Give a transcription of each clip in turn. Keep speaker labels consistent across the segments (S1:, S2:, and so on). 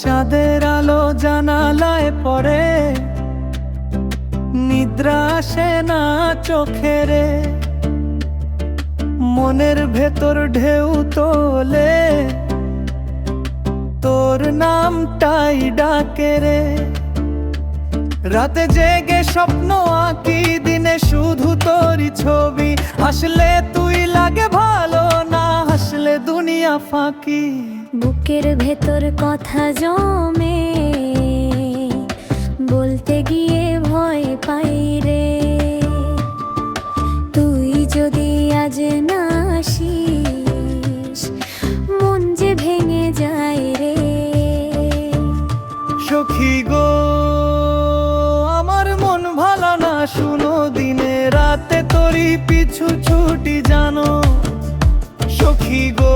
S1: চাঁদের আলো জানালায় পড়ে আসে না চোখেরে। মনের ভেতর ঢেউ তোলে। তোর নামটাই ডাকে রে। রাতে জেগে স্বপ্ন আঁকি, দিনে শুধু তোরই ছবি। হাসলে তুই লাগে ভালো না, হাসলে দুনিয়া ফাঁকি।
S2: বুকের ভেতর কথা জমে। বলতে গিয়ে ভয় পাই রে। তুই যদি আজ না আসিস, মন যে ভেঙে যায় রে।
S1: সখী গো, আমার মন ভালো না, শুনো দিনে রাতে তোরই পিছু ছুটি জানো। সখী গো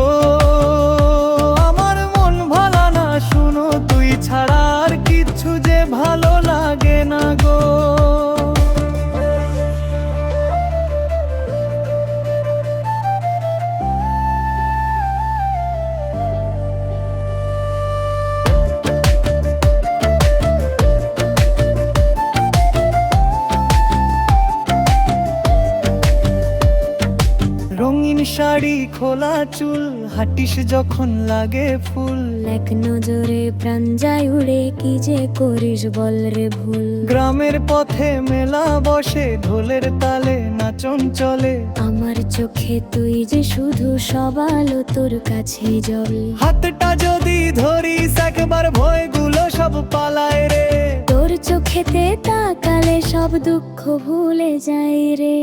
S1: শাড়ি খোলা চুল হাঁটিস যখন লাগে ফুল।
S2: এক নজরে প্রাণ যায় উড়ে কি যে করিস বল রে ভুল।
S1: গ্রামের পথে মেলা বসে ঢোলের তালে নাচন চলে।
S2: আমার চোখে তুই যে শুধু সবালো তোর কাছে জল।
S1: হাতটা যদি ধরিস একবার ভয়গুলো সব পালায় রে।
S2: তোর চোখেতে তাকালে সব দুঃখ ভুলে যায় রে।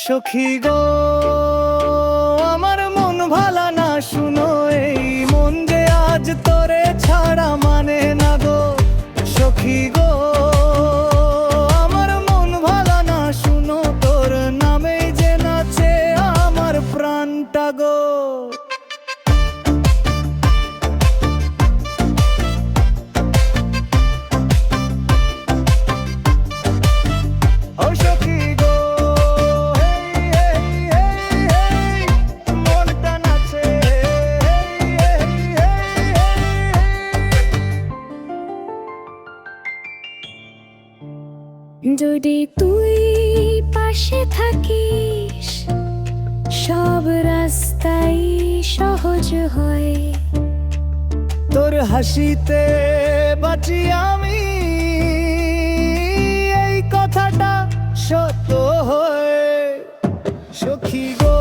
S1: সখী গো আমার মন ভালা
S2: যদি তুই পাশে থাকিস, সব রাস্তাই সহজ হয়।
S1: তোর হাসিতে বাঁচি আমি। এই কথাটা সত্য হয়। সখী গো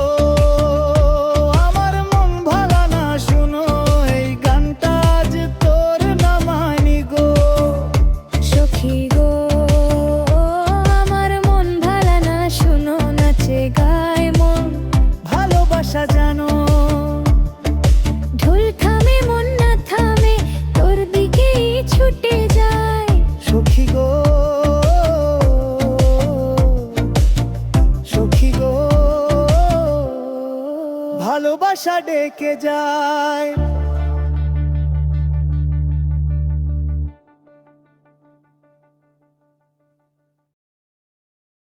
S1: ভালোবাসা ডেকে যায়।